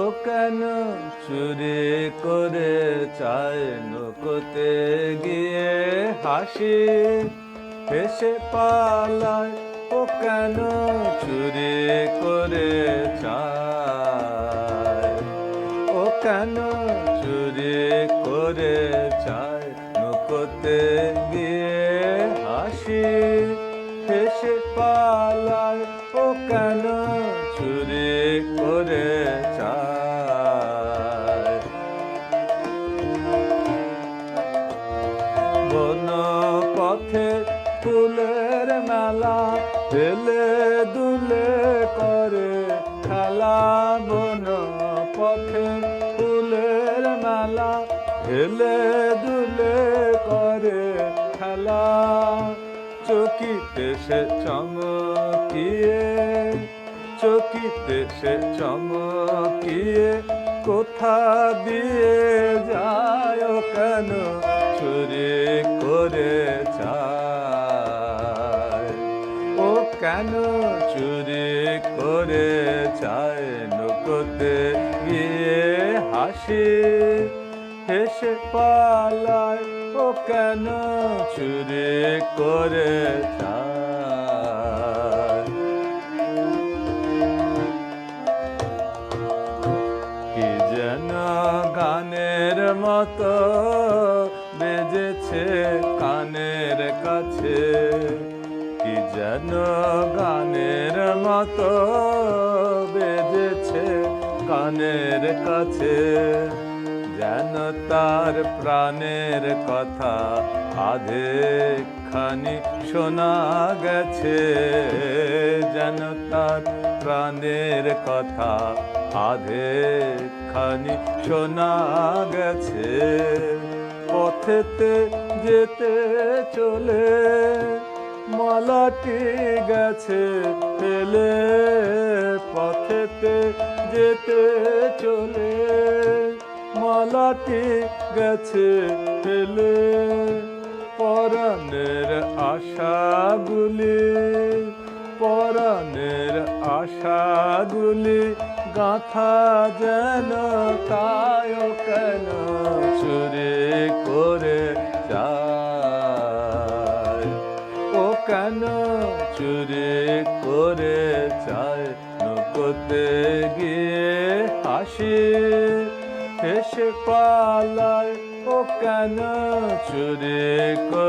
ও কেন চুরি করে চায় নকতে গিয়ে হাসি? হেসে পালায়, ও কেন চুরি করে চায়? ও কেন চুরি করে চায় নকতে গিয়ে হাসি? হেসে পালায়, ও কেন চুরি করে চায়। বন পথে ফুলের মেলা দুলে করে খেলা। বন পথে ফুলের মেলা দুলে করে খেলা। চকিতে সে চমকিয়ে চকিতে সে চমকিয়ে কোথা দিয়ে যায় কেন চুরি করে চায় ও কেন চুরি করে চায় নকতে গিয়ে হাসি হেসে পালায়, ও কেন চুরি করে চায় মতো বেজেছে কানের কাছে। কি যেন গানের মতো বেজেছে কানের কাছে। যেন তার প্রাণের কথা আধে খানি শোনা গেছে। যেন তার প্রাণের কথা আধে খানি শোনা গেছে, পথেতে যেতে চলে মালাটি গেছে, ফেলে পথেতে যেতে চলে মালাটি গেছে, ফেলে পরাণের আশাগুলি পরাণের আশাগুলি গাথা যেন তায় কেন চুরি করে যায়। ও কেন চুরি করে চায় নকতে গিয়ে হাসি হেসে পালায়। ও কেন চুরি করে চায়